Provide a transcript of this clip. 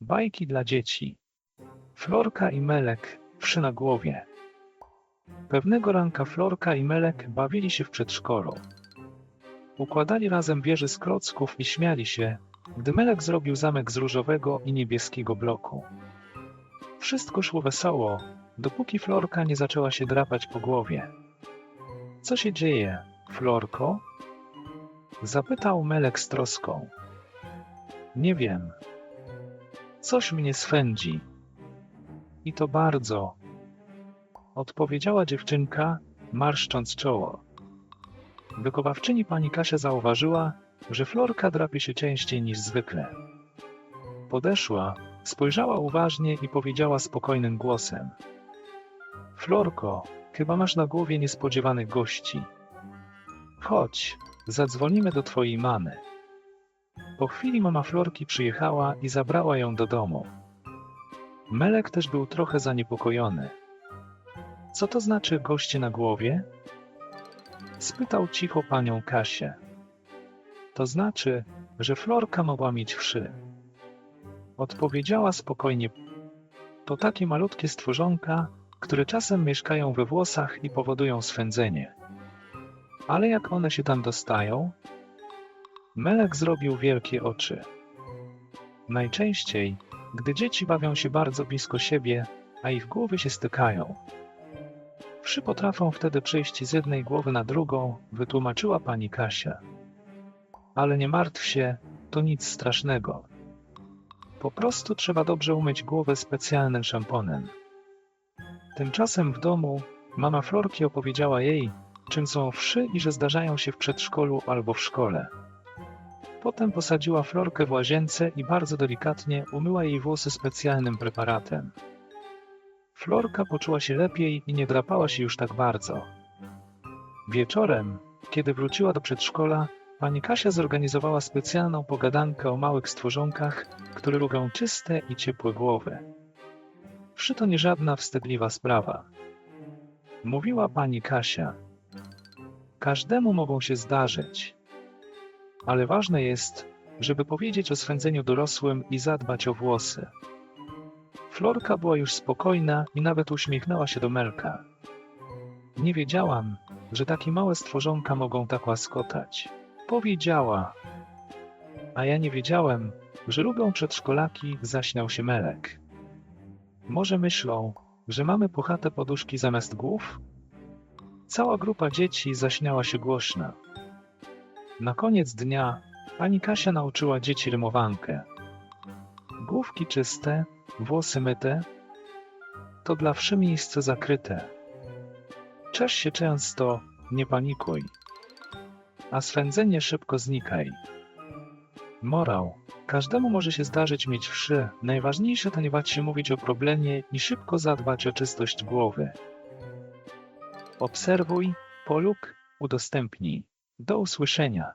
Bajki dla dzieci. Florka i Melek, wszy na głowie. Pewnego ranka Florka i Melek bawili się w przedszkolu. Układali razem wieże z klocków i śmiali się, gdy Melek zrobił zamek z różowego i niebieskiego bloku. Wszystko szło wesoło, dopóki Florka nie zaczęła się drapać po głowie. Co się dzieje, Florko? Zapytał Melek z troską. Nie wiem. Coś mnie swędzi. I to bardzo. Odpowiedziała dziewczynka, marszcząc czoło. Wychowawczyni pani Kasia zauważyła, że Florka drapie się częściej niż zwykle. Podeszła, spojrzała uważnie i powiedziała spokojnym głosem. Florko, chyba masz na głowie niespodziewanych gości. Chodź, zadzwonimy do twojej mamy. Po chwili mama Florki przyjechała i zabrała ją do domu. Melek też był trochę zaniepokojony. Co to znaczy goście na głowie? Spytał cicho panią Kasię. To znaczy, że Florka mogła mieć wszy. Odpowiedziała spokojnie. To takie malutkie stworzonka, które czasem mieszkają we włosach i powodują swędzenie. Ale jak one się tam dostają? Melek zrobił wielkie oczy. Najczęściej, gdy dzieci bawią się bardzo blisko siebie, a ich głowy się stykają. Wszy potrafią wtedy przejść z jednej głowy na drugą, wytłumaczyła pani Kasia. Ale nie martw się, to nic strasznego. Po prostu trzeba dobrze umyć głowę specjalnym szamponem. Tymczasem w domu mama Florki opowiedziała jej, czym są wszy i że zdarzają się w przedszkolu albo w szkole. Potem posadziła Florkę w łazience i bardzo delikatnie umyła jej włosy specjalnym preparatem. Florka poczuła się lepiej i nie drapała się już tak bardzo. Wieczorem, kiedy wróciła do przedszkola, pani Kasia zorganizowała specjalną pogadankę o małych stworzonkach, które lubią czyste i ciepłe głowy. Wszy to nie żadna wstydliwa sprawa. Mówiła pani Kasia. Każdemu mogą się zdarzyć. Ale ważne jest, żeby powiedzieć o swędzeniu dorosłym i zadbać o włosy. Florka była już spokojna i nawet uśmiechnęła się do Melka. Nie wiedziałam, że takie małe stworzonka mogą tak łaskotać. Powiedziała. A ja nie wiedziałem, że lubią przedszkolaki, zaśmiał się Melek. Może myślą, że mamy puchate poduszki zamiast głów? Cała grupa dzieci zaśmiała się głośno. Na koniec dnia pani Kasia nauczyła dzieci rymowankę. Główki czyste, włosy myte, to dla wszy miejsce zakryte. Czesz się często, nie panikuj, a swędzenie szybko znikaj. Morał. Każdemu może się zdarzyć mieć wszy. Najważniejsze to nie bać się mówić o problemie i szybko zadbać o czystość głowy. Obserwuj, polub, udostępnij. Do usłyszenia.